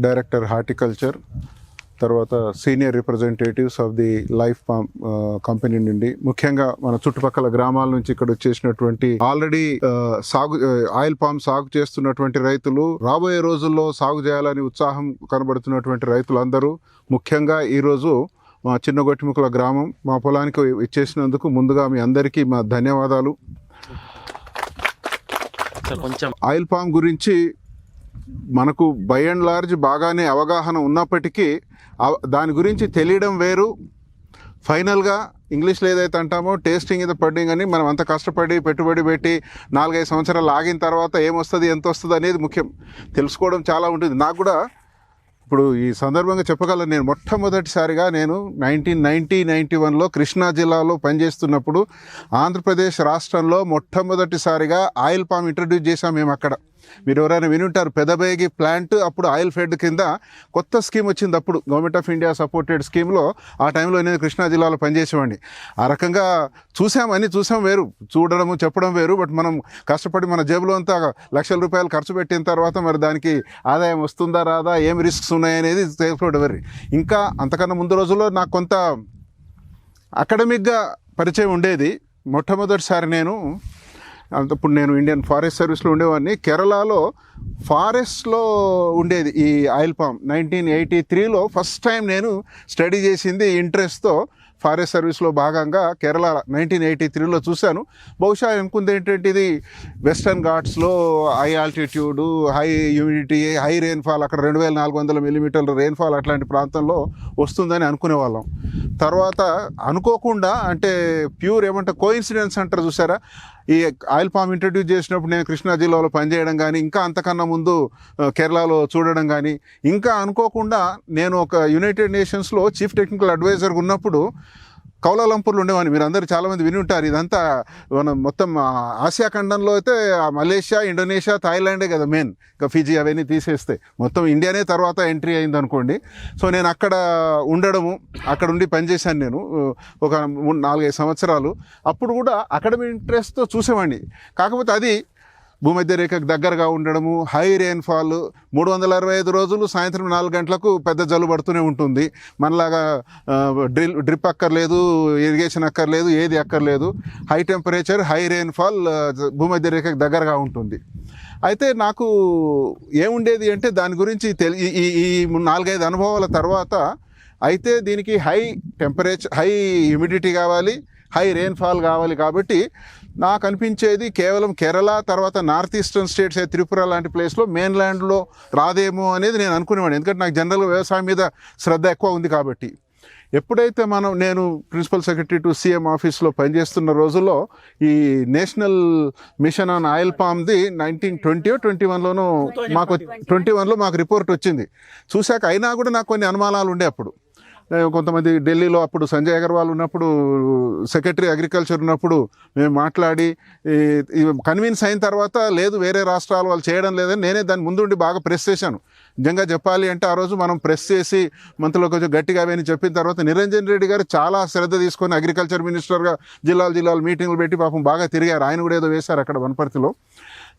Director horticulture తర్వాత senior representatives of the life palm company నుండి. ముఖ్యంగా మన చుట్టుపక్కల గ్రామాల నుంచి ఇక్కడ వచ్చేసినటువంటి ఆల్రెడీ సాగు ఆయిల్ పామ్ సాగు చేస్తున్నటువంటి రైతులు రాబోయే రోజుల్లో సాగు చేయాలని ఉత్సాహం కనబడుతున్నటువంటి రైతులందరూ ముఖ్యంగా ఈరోజు మా చిన్న గొట్టిముక్కల గ్రామం మా పొలానికి ఇచ్చేసినందుకు ముందుగా మీ అందరికీ మా ధన్యవాదాలు. కొంచెం. ఆయిల్ పామ్ గురించి మనకు బై అండ్ లార్జ్ బాగానే అవగాహన ఉన్నప్పటికీ దాని గురించి తెలియడం వేరు. ఫైనల్గా ఇంగ్లీష్లో ఏదైతే అంటామో టేస్టింగ్ ఇది పడ్డింగ్ అని మనం అంత కష్టపడి పెట్టుబడి పెట్టి నాలుగైదు సంవత్సరాలు ఆగిన తర్వాత ఏమొస్తుంది ఎంత వస్తుంది అనేది ముఖ్యం. తెలుసుకోవడం చాలా ఉంటుంది. నాకు కూడా ఇప్పుడు ఈ సందర్భంగా చెప్పగలను నేను మొట్టమొదటిసారిగా నేను నైన్టీన్ నైన్టీ నైంటీ వన్లో కృష్ణా జిల్లాలో పనిచేస్తున్నప్పుడు ఆంధ్రప్రదేశ్ రాష్ట్రంలో మొట్టమొదటిసారిగా ఆయిల్ పామ్ ఇంట్రడ్యూస్ చేశాం మేము అక్కడ మీరు ఎవరైనా వినుంటారు పెదబేగి ప్లాంట్ అప్పుడు ఆయిల్ ఫెడ్ కింద కొత్త స్కీమ్ వచ్చింది అప్పుడు. గవర్నమెంట్ ఆఫ్ ఇండియా సపోర్టెడ్ స్కీమ్లో ఆ టైంలో నేను కృష్ణా జిల్లాలో పనిచేసేవాడిని. ఆ రకంగా చూసామని చూసాం వేరు. చూడడము చెప్పడం వేరు. బట్ మనం కష్టపడి మన జేబులో అంతా లక్షల రూపాయలు ఖర్చు పెట్టిన తర్వాత మరి దానికి ఆదాయం వస్తుందా రాదా ఏం రిస్క్స్ ఉన్నాయనేది తెలుసుకోవడం ఇంకా అంతకన్నా ముందు రోజుల్లో నాకు కొంత అకాడమిక్గా పరిచయం ఉండేది. మొట్టమొదటిసారి నేను అంతప్పుడు నేను ఇండియన్ ఫారెస్ట్ సర్వీస్లో ఉండేవాడిని. కేరళలో ఫారెస్ట్లో ఉండేది ఈ ఆయిల్ పామ్. నైన్టీన్ ఎయిటీ త్రీలో ఫస్ట్ టైం నేను స్టడీ చేసింది ఇంట్రెస్ట్తో ఫారెస్ట్ సర్వీస్లో భాగంగా కేరళ నైన్టీన్ ఎయిటీ త్రీలో చూశాను. బహుశా అనుకుంది ఏంటంటే ఇది western ఘాట్స్లో high altitude high humidity high rainfall అక్కడ రెండు వేల నాలుగు వందల మిల్లీమీటర్ల రెయిన్ఫాల్ అట్లాంటి ప్రాంతంలో వస్తుందని అనుకునేవాళ్ళం. తర్వాత అనుకోకుండా అంటే ప్యూర్ ఏమంటే కోయిన్సిడెన్స్ అంటారు చూసారా? ఈ ఆయిల్ పామ్ ఇంట్రడ్యూస్ చేసినప్పుడు నేను కృష్ణా జిల్లాలో పనిచేయడం కానీ ఇంకా అంతకన్నా ముందు కేరళలో చూడడం కానీ ఇంకా అనుకోకుండా నేను ఒక యునైటెడ్ నేషన్స్లో చీఫ్ టెక్నికల్ అడ్వైజర్ ఉన్నప్పుడు కౌలాలంపూర్లో ఉండేవాడిని. మీరు అందరూ చాలామంది విని ఉంటారు. ఇదంతా మనం మొత్తం ఆసియా ఖండంలో అయితే మలేషియా ఇండోనేషియా థాయిలాండే కదా మెయిన్ ఇంకా ఫిజీ అవన్నీ తీసేస్తే. మొత్తం ఇండియానే తర్వాత ఎంట్రీ అయింది అనుకోండి సో నేను అక్కడ ఉండడము అక్కడ ఉండి పనిచేశాను నేను ఒక నాలుగైదు సంవత్సరాలు. అప్పుడు కూడా అకాడమిక్ ఇంట్రెస్ట్తో చూసేవాడిని. కాకపోతే అది భూమధ్య రేఖకు దగ్గరగా ఉండడము హై రెయిన్ఫాల్ మూడు వందల అరవై ఐదు రోజులు సాయంత్రం నాలుగు గంటలకు పెద్ద జల్లు పడుతూనే ఉంటుంది. మనలాగా డ్రిల్ డ్రిప్ అక్కర్లేదు ఇరిగేషన్ అక్కర్లేదు ఏది అక్కర్లేదు. హై టెంపరేచర్ హై రెయిన్ఫాల్ భూమధ్యరేఖకు భూమధ్య రేఖకు దగ్గరగా ఉంటుంది. అయితే నాకు ఏముండేది అంటే దాని గురించి తెలి ఈ- ఈ ఈ నాలుగైదు అనుభవాల తర్వాత అయితే దీనికి హై టెంపరేచర్ హై హ్యూమిడిటీ కావాలి హై రెయిన్ఫాల్ కావాలి కాబట్టి నాకు అనిపించేది కేవలం కేరళ తర్వాత నార్త్ ఈస్టర్న్ స్టేట్స్ త్రిపుర లాంటి ప్లేస్లో మెయిన్ ల్యాండ్లో రాదేమో అనేది నేను అనుకునేవాడిని. ఎందుకంటే నాకు జనరల్గా వ్యవసాయం మీద శ్రద్ధ ఎక్కువ ఉంది కాబట్టి. ఎప్పుడైతే మనం నేను ప్రిన్సిపల్ సెక్రటరీ టు సీఎం ఆఫీస్లో పనిచేస్తున్న రోజుల్లో ఈ నేషనల్ మిషన్ ఆన్ ఆయిల్ పామ్ది నైన్టీన్ ట్వంటీ ట్వంటీ వన్లోనూ మాకు ట్వంటీ వన్లో మాకు రిపోర్ట్ వచ్చింది. చూశాక అయినా కూడా నాకు కొన్ని అనుమానాలు ఉండే అప్పుడు. కొంతమంది ఢిల్లీలో అప్పుడు సంజయ్ అగర్వాల్ ఉన్నప్పుడు సెక్రటరీ అగ్రికల్చర్ ఉన్నప్పుడు మేము మాట్లాడి కన్విన్స్ అయిన తర్వాత లేదు వేరే రాష్ట్రాలు వాళ్ళు చేయడం లేదని నేనే దాని ముందుండి బాగా ప్రెస్ చేశాను. నిజంగా చెప్పాలి అంటే ఆ రోజు మనం ప్రెస్ చేసి మంత్రిలో కొంచెం గట్టిగా అవన్నీ చెప్పిన తర్వాత నిరంజన్ రెడ్డి గారు చాలా శ్రద్ధ తీసుకొని అగ్రికల్చర్ మినిస్టర్గా జిల్లాలు జిల్లాలు మీటింగ్లు పెట్టి పాపం బాగా తిరిగారు. ఆయన కూడా ఏదో వేశారు అక్కడ వనపర్తిలో.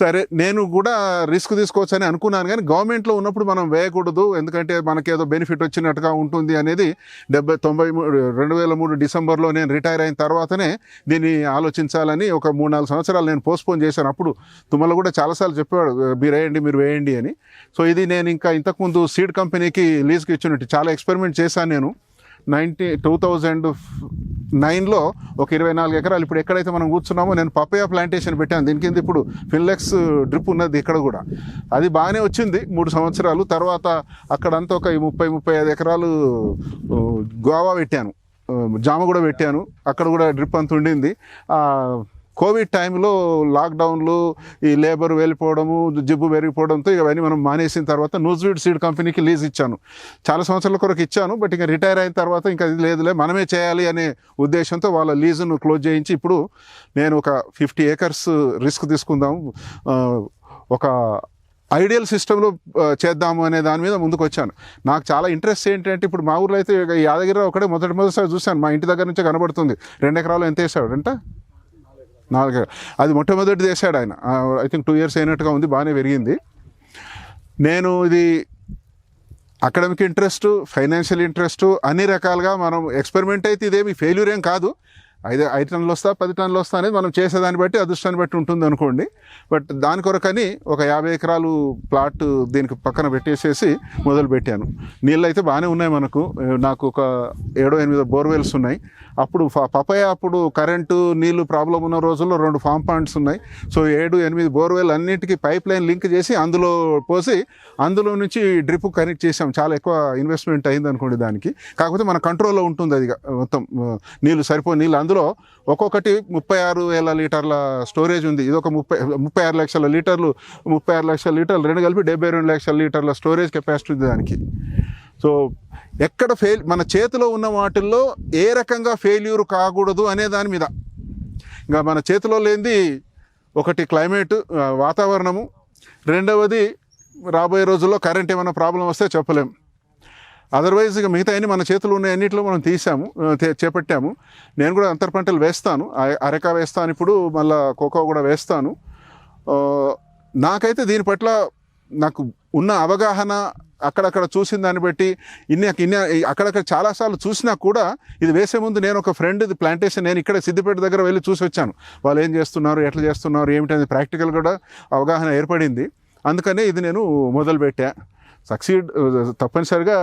సరే నేను కూడా రిస్క్ తీసుకోవచ్చని అనుకున్నాను కానీ గవర్నమెంట్లో ఉన్నప్పుడు మనం వేయకూడదు ఎందుకంటే మనకేదో బెనిఫిట్ వచ్చినట్టుగా ఉంటుంది అనేది డెబ్బై తొంభై మూడు రెండు వేల మూడు డిసెంబర్లో నేను రిటైర్ అయిన తర్వాతనే దీన్ని ఆలోచించాలని ఒక మూడు నాలుగు సంవత్సరాలు నేను పోస్ట్పోన్ చేశాను. అప్పుడు తుమ్మల కూడా చాలాసార్లు చెప్పేవాడు మీరు వేయండి మీరు వేయండి అని. సో ఇది నేను ఇంకా ఇంతకుముందు సీడ్ కంపెనీకి లీజ్కి ఇచ్చినట్టు చాలా ఎక్స్పెరిమెంట్ చేశాను నేను. నైన్టీ టూ థౌజండ్ నైన్లో ఒక ఇరవై నాలుగు ఎకరాలు. ఇప్పుడు ఎక్కడైతే మనం కూర్చున్నామో నేను పప్పయ్య ప్లాంటేషన్ పెట్టాను. దీని కింద ఇప్పుడు ఫిన్లెక్స్ డ్రిప్ ఉన్నది ఇక్కడ కూడా. అది బాగానే వచ్చింది మూడు సంవత్సరాలు. తర్వాత అక్కడంతా ఒక ముప్పై ముప్పై ఐదు ఎకరాలు గోవా పెట్టాను. జామ కూడా పెట్టాను. అక్కడ కూడా డ్రిప్ అంత ఉండింది. కోవిడ్ టైంలో లాక్డౌన్లు ఈ లేబర్ వెళ్ళిపోవడము జిబ్బు పెరిగిపోవడంతో ఇవన్నీ మనం మానేసిన తర్వాత న్యూజ్వీడ్ సీడ్ కంపెనీకి లీజ్ ఇచ్చాను. చాలా సంవత్సరాల కొరకు ఇచ్చాను బట్ ఇంకా రిటైర్ అయిన తర్వాత ఇంకా ఇది లేదులే మనమే చేయాలి అనే ఉద్దేశంతో వాళ్ళ లీజును క్లోజ్ చేయించి ఇప్పుడు నేను ఒక ఫిఫ్టీ ఏకర్స్ రిస్క్ తీసుకుందాం ఒక ఐడియల్ సిస్టంలో చేద్దాము అనే దాని మీద ముందుకు వచ్చాను నాకు చాలా ఇంట్రెస్ట్ ఏంటంటే ఇప్పుడు మా ఊర్లో అయితే యాదగిరి ఒకటే మొదటి మొదటిసారి చూశాను మా ఇంటి దగ్గర నుంచే కనబడుతుంది. రెండు ఎకరాలు ఎంత వేసాడు అంటే నాలుగు. అది మొట్టమొదటి వేసాడు ఆయన. ఐ థింక్ టూ ఇయర్స్ అయినట్టుగా ఉంది బాగానే పెరిగింది. నేను ఇది అకాడమిక్ ఇంట్రెస్ట్ ఫైనాన్షియల్ ఇంట్రెస్ట్ అన్ని రకాలుగా మనం ఎక్స్పెరిమెంట్ అయితే ఇదేమి ఫెయిల్యూర్ ఏం కాదు. ఐదు ఐదు టన్నులు వస్తా పది టన్నులు వస్తా అనేది మనం చేసేదాన్ని బట్టి అదృష్టాన్ని బట్టి ఉంటుంది అనుకోండి. బట్ దాని కొరకని ఒక యాభై ఎకరాలు ప్లాట్ దీనికి పక్కన పెట్టేసేసి మొదలు పెట్టాను నీళ్ళు అయితే బాగానే ఉన్నాయి మనకు. నాకు ఒక ఏడో ఎనిమిదో బోర్వెల్స్ ఉన్నాయి. అప్పుడు ఫ- పపాయ అప్పుడు కరెంటు నీళ్ళు ప్రాబ్లం ఉన్న రోజుల్లో రెండు ఫామ్ పాయింట్స్ ఉన్నాయి. సో ఏడు ఎనిమిది బోర్వెల్ అన్నిటికీ పైప్ లైన్ లింక్ చేసి అందులో పోసి అందులో నుంచి డ్రిప్ కనెక్ట్ చేసాం చాలా ఎక్కువ ఇన్వెస్ట్మెంట్ అయింది అనుకోండి దానికి. కాకపోతే మన కంట్రోల్లో ఉంటుంది అది మొత్తం నీళ్ళు సరిపో నీళ్ళు అందులో ఒక్కొక్కటి ముప్పై ఆరు వేల లీటర్ల స్టోరేజ్ ఉంది. ఇది ఒక ముప్పై ముప్పై ఆరు లక్షల లీటర్లు ముప్పై ఆరు లక్షల లీటర్లు రెండు కలిపి డెబ్బై రెండు లక్షల లీటర్ల స్టోరేజ్ కెపాసిటీ ఉంది దానికి. సో ఎక్కడ ఫెయిల్ మన చేతిలో ఉన్న వాటిల్లో ఏ రకంగా ఫెయిల్యూర్ కాకూడదు అనే దాని మీద. ఇంకా మన చేతిలో లేనిది ఒకటి క్లైమేట్ వాతావరణము. రెండవది రాబోయే రోజుల్లో కరెంట్ ఏమైనా ప్రాబ్లం వస్తే చెప్పలేం. అదర్వైజ్ ఇక మిగతా అన్ని మన చేతులు ఉన్న అన్నింటిలో మనం తీసాము చేపట్టాము. నేను కూడా అంతర పంటలు వేస్తాను. అరక అరెక వేస్తాను ఇప్పుడు మళ్ళీ కోకో కూడా వేస్తాను. నాకైతే దీని పట్ల నాకు ఉన్న అవగాహన అక్కడక్కడ చూసిన దాన్ని బట్టి ఇన్ని ఇన్ని అక్కడక్కడ చాలాసార్లు చూసినా కూడా ఇది వేసే ముందు నేను ఒక ఫ్రెండ్ ఇది ప్లాంటేషన్ నేను ఇక్కడ సిద్దిపేట దగ్గర వెళ్ళి చూసి వచ్చాను. వాళ్ళు ఏం చేస్తున్నారు ఎట్లా చేస్తున్నారు ఏమిటనేది ప్రాక్టికల్ కూడా అవగాహన ఏర్పడింది. అందుకనే ఇది నేను మొదలుపెట్టా. సక్సీడ్ తప్పనిసరిగా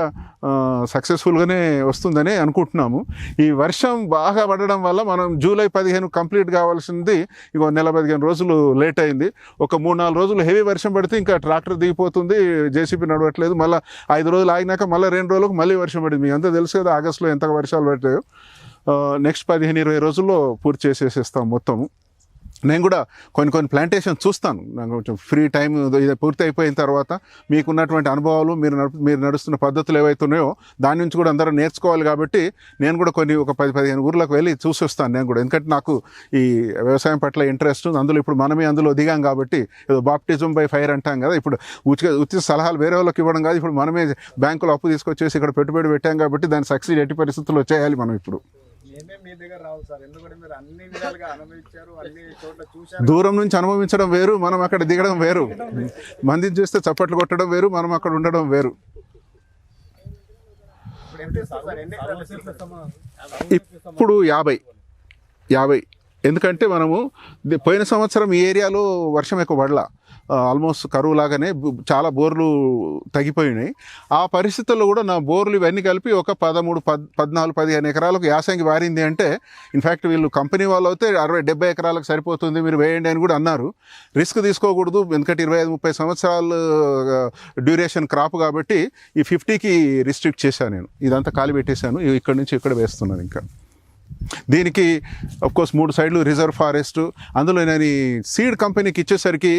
సక్సెస్ఫుల్గానే వస్తుందని అనుకుంటున్నాము. ఈ వర్షం బాగా పడడం వల్ల మనం జూలై పదిహేను కంప్లీట్ కావాల్సింది ఇక నెల పదిహేను రోజులు లేట్ అయింది. ఒక మూడు నాలుగు రోజులు హెవీ వర్షం పడితే ఇంకా ట్రాక్టర్ దిగిపోతుంది జేసీబీ నడవట్లేదు. మళ్ళీ ఐదు రోజులు ఆగినాక మళ్ళీ రెండు రోజులకు మళ్ళీ వర్షం పడింది. మీ అంతా తెలుసు కదా ఆగస్టులో ఎంత వర్షాలు పడ్డాయో నెక్స్ట్ పదిహేను ఇరవై రోజుల్లో పూర్తి చేసేసేస్తాం మొత్తము. నేను కూడా కొన్ని కొన్ని ప్లాంటేషన్ చూస్తాను. నాకు కొంచెం ఫ్రీ టైం ఇది పూర్తి అయిపోయిన తర్వాత మీకున్నటువంటి అనుభవాలు మీరు నడుపు మీరు నడుస్తున్న పద్ధతులు ఏవైతే ఉన్నాయో దాని నుంచి కూడా అందరూ నేర్చుకోవాలి కాబట్టి నేను కూడా కొన్ని ఒక పది పదిహేను ఊర్లకు వెళ్ళి చూసి వస్తాను నేను కూడా. ఎందుకంటే నాకు ఈ వ్యవసాయం పట్ల ఇంట్రెస్ట్ ఉంది అందులో ఇప్పుడు మనమే అందులో దిగాం కాబట్టి ఏదో బాప్టిజం బై ఫైర్ అంటాం కదా. ఇప్పుడు ఉచిత ఉచిత సలహాలు వేరే వాళ్ళకి ఇవ్వడం కాదు. ఇప్పుడు మనమే బ్యాంకులో అప్పు తీసుకొచ్చేసి ఇక్కడ పెట్టుబడి పెట్టాం కాబట్టి దాని సక్సీడ్ ఎట్టి పరిస్థితుల్లో చేయాలి మనం ఇప్పుడు. మేమే మీ దగ్గర రావు సార్. ఎందుకంటే మీరు అన్ని విధాలుగా అనుభవించారు అన్ని చోట్ల చూశారు. దూరం నుంచి అనుభవించడం వేరు మనం అక్కడ దిగడం వేరు. మందిని చూస్తే చప్పట్లు కొట్టడం వేరు మనం అక్కడ ఉండడం వేరు. ఇప్పుడు యాభై. యాభై. ఎందుకంటే మనము పోయిన సంవత్సరం ఈ ఏరియాలో వర్షం ఎక్కువ పడలా. ఆల్మోస్ట్ కరువు లాగానే చాలా బోర్లు తగ్గిపోయినాయి. ఆ పరిస్థితుల్లో కూడా నా బోర్లు ఇవన్నీ కలిపి ఒక పదమూడు పద్ పద్నాలుగు పదిహేను ఎకరాలకు యాసంగి వారింది అంటే ఇన్ఫ్యాక్ట్ వీళ్ళు కంపెనీ వాళ్ళు అయితే అరవై డెబ్బై ఎకరాలకు సరిపోతుంది మీరు వేయండి అని కూడా అన్నారు. రిస్క్ తీసుకోకూడదు ఎందుకంటే ఇరవై ఐదు ముప్పై సంవత్సరాలు డ్యూరేషన్ క్రాప్ కాబట్టి ఈ ఫిఫ్టీకి రిస్ట్రిక్ట్ చేశాను నేను. ఇదంతా ఖాళీ పెట్టేశాను ఇక్కడ నుంచి ఇక్కడ వేస్తున్నాను ఇంకా. దీనికి కోర్స్ మూడు సైడ్లు రిజర్వ్ ఫారెస్ట్ అందులో నేను సీడ్ కంపెనీకి ఇచ్చేసరికి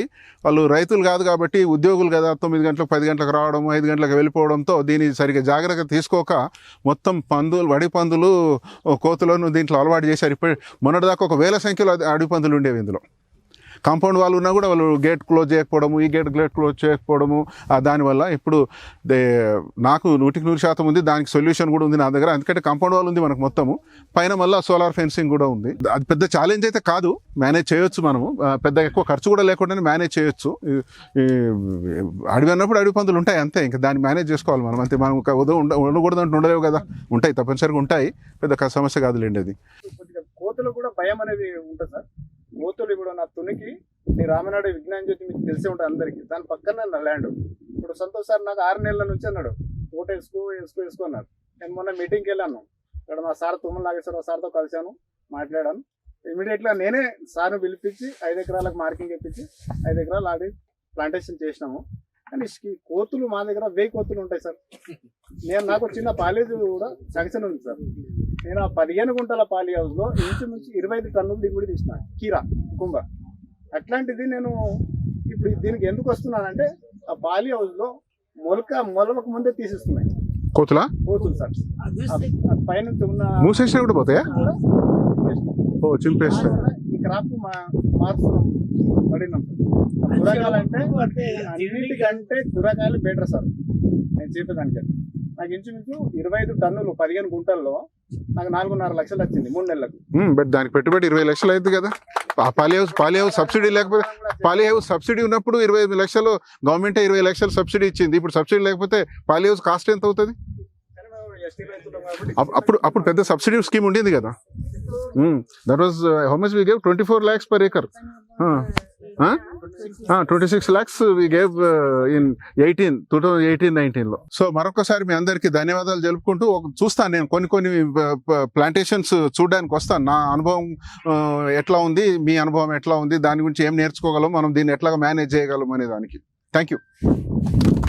వాళ్ళు రైతులు కాదు కాబట్టి ఉద్యోగులు కదా తొమ్మిది గంటలకు పది గంటలకు రావడం ఐదు గంటలకు వెళ్ళిపోవడంతో దీన్ని సరిగ్గా జాగ్రత్త తీసుకోక మొత్తం పందులు వడి పందులు కోతులను దీంట్లో అలవాటు చేశారు. ఇప్పుడు మొన్నటిదాకా ఒక వేల సంఖ్యలో అడవి పందులు ఉండేవి ఇందులో. కాంపౌండ్ వాళ్ళు ఉన్నా కూడా వాళ్ళు గేట్ క్లోజ్ చేయకపోవడము ఈ గేట్ గేట్ క్లోజ్ చేయకపోవడము దానివల్ల ఇప్పుడు దే నాకు నూటికి నూరు శాతం ఉంది దానికి సొల్యూషన్ కూడా ఉంది నా దగ్గర. ఎందుకంటే కాంపౌండ్ వాల్ ఉంది మనకు మొత్తము. పైన మళ్ళీ సోలార్ ఫెన్సింగ్ కూడా ఉంది. అది పెద్ద ఛాలెంజ్ అయితే కాదు మేనేజ్ చేయొచ్చు మనము. పెద్ద ఎక్కువ ఖర్చు కూడా లేకుండానే మేనేజ్ చేయొచ్చు. ఈ- అడవి అన్నప్పుడు అడవి పందులు ఉంటాయి అంతే ఇంకా దాన్ని మేనేజ్ చేసుకోవాలి మనం. అంతే మనం ఒక ఉదయం ఉండ ఉండకూడదు అంటే ఉండలేవు కదా. ఉంటాయి తప్పనిసరిగా ఉంటాయి. పెద్ద సమస్య కాదులేండి అది. కొద్దిగా కోతులు కూడా భయం అనేది ఉంటుంది సార్? కోతులు ఇప్పుడు నా తునికి నీ రామనాడు విజ్ఞాన జ్యోతి మీకు తెలిసే ఉంటుంది అందరికీ. దాని పక్కన నా ల్యాండ్. ఇప్పుడు సంతోష్ సార్ నాకు ఆరు నెలల నుంచి అన్నాడు ఓటు వేసుకో వేసుకో వేసుకో నేను మొన్న మీటింగ్కి వెళ్ళాను. ఇక్కడ మా సార్ తుమ్మల నాగేశ్వరరావు సార్తో కలిశాను మాట్లాడాను. ఇమీడియట్గా నేనే సార్ను పిలిపించి ఐదు ఎకరాలకు మార్కింగ్ ఇప్పించి ఐదు ఎకరాలు ఆడి ప్లాంటేషన్ చేసినాము. కానీ కోతులు మా దగ్గర వెయ్యి కోతులు ఉంటాయి సార్. నేను నాకు చిన్న కాలేజీ కూడా సంక్షన్ ఉంది సార్. నేను ఆ పదిహేను గుంటల పాలి హౌస్లో ఇంచుమించు ఇరవై ఐదు టన్నులు దిగుబడి తీసిన. కీరా కుంభ. అట్లాంటిది నేను ఇప్పుడు దీనికి ఎందుకు వస్తున్నానంటే ఆ పాలి హౌస్లో మొలక మొలవక ముందే తీసిస్తున్నాయి. కోతులా? పోతుంది సార్. పైనుంచి ఉన్న మూసేసినా కూడా పోతాయా? ఓ చింపేస్తాయి ఈ క్రాప్ మా మార్చుతున్నాం పడినాం కూరగాయలు అంటే అన్నిటికంటే కూరగాయలు బెటర్ సార్. నేను చెప్పేదానికంటే నాకు ఇంచుమించు ఇరవై ఐదు టన్నులు పదిహేను గుంటల్లో నాకు నాలుగున్నర లక్షలు వచ్చింది మూడు నెలలకు. బట్ దానికి పెట్టుబడి ఇరవై లక్షలు అయింది కదా. Poly house poly house subsidy లేకపోతే పాలి హౌస్ సబ్సిడీ ఉన్నప్పుడు ఇరవై ఐదు లక్షలు గవర్నమెంట్ ఇరవై లక్షలు సబ్సిడీ ఇచ్చింది. ఇప్పుడు సబ్సిడీ లేకపోతే పాలి హౌస్ కాస్ట్ ఎంత అవుతుంది? అప్పుడు అప్పుడు పెద్ద సబ్సిడీ స్కీమ్ ఉండింది కదా. That was how much we gave twenty four lakhs per acre twenty six lakhs we gave in eighteen two thousand eighteen నైన్టీన్లో సో మరొకసారి మీ అందరికీ ధన్యవాదాలు జరుపుకుంటూ ఒక చూస్తాను నేను కొన్ని కొన్ని uh, uh, ప్లాంటేషన్స్ చూడడానికి వస్తాను. నా అనుభవం uh, ఎట్లా ఉంది మీ అనుభవం ఎట్లా ఉంది దాని గురించి ఏం నేర్చుకోగలం మనం దీన్ని ఎట్లా మేనేజ్ చేయగలం అనే దానికి. Thank you